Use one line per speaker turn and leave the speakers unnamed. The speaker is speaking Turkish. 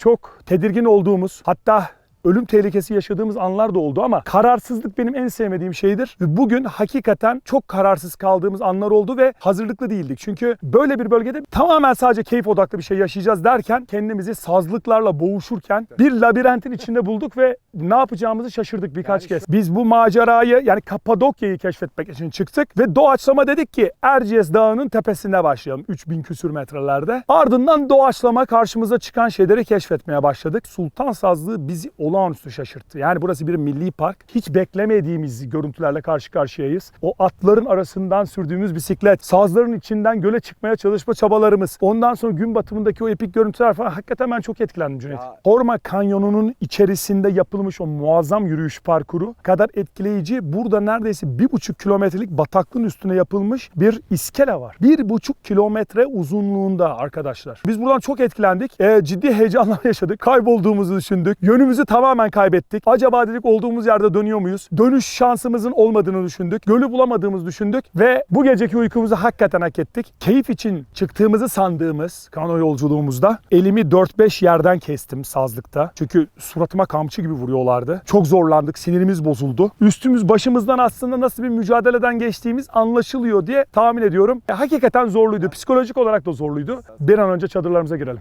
çok tedirgin olduğumuz hatta ölüm tehlikesi yaşadığımız anlar da oldu ama kararsızlık benim en sevmediğim şeydir. Ve bugün hakikaten çok kararsız kaldığımız anlar oldu ve hazırlıklı değildik. Çünkü böyle bir bölgede tamamen sadece keyif odaklı bir şey yaşayacağız derken kendimizi sazlıklarla boğuşurken bir labirentin içinde bulduk ve ne yapacağımızı şaşırdık birkaç kez. Biz bu macerayı yani Kapadokya'yı keşfetmek için çıktık ve doğaçlama dedik ki Erciyes Dağı'nın tepesinde başlayalım 3000 küsür metrelerde. Ardından doğaçlama karşımıza çıkan şeyleri keşfetmeye başladık. Sultan Sazlığı bizi olağanüstü şaşırttı. Yani burası bir milli park. Hiç beklemediğimiz görüntülerle karşı karşıyayız. O atların arasından sürdüğümüz bisiklet, sazların içinden göle çıkmaya çalışma çabalarımız. Ondan sonra gün batımındaki o epik görüntüler falan hakikaten ben çok etkilendim Cüneyt.
Ya-
Orma Kanyonu'nun içerisinde yapılmış o muazzam yürüyüş parkuru kadar etkileyici. Burada neredeyse bir buçuk kilometrelik bataklığın üstüne yapılmış bir iskele var. Bir buçuk kilometre uzunluğunda arkadaşlar. Biz buradan çok etkilendik. Ee, ciddi heyecanlar yaşadık. Kaybolduğumuzu düşündük. Yönümüzü tamamen kaybettik. Acaba dedik olduğumuz yerde dönüyor muyuz? Dönüş şansımızın olmadığını düşündük. Gölü bulamadığımızı düşündük ve bu geceki uykumuzu hakikaten hak ettik. Keyif için çıktığımızı sandığımız kano yolculuğumuzda elimi 4-5 yerden kestim sazlıkta. Çünkü suratıma kamçı gibi vuruyorlardı. Çok zorlandık. Sinirimiz bozuldu. Üstümüz başımızdan aslında nasıl bir mücadeleden geçtiğimiz anlaşılıyor diye tahmin ediyorum. E, hakikaten zorluydu. Psikolojik olarak da zorluydu. Bir an önce çadırlarımıza girelim.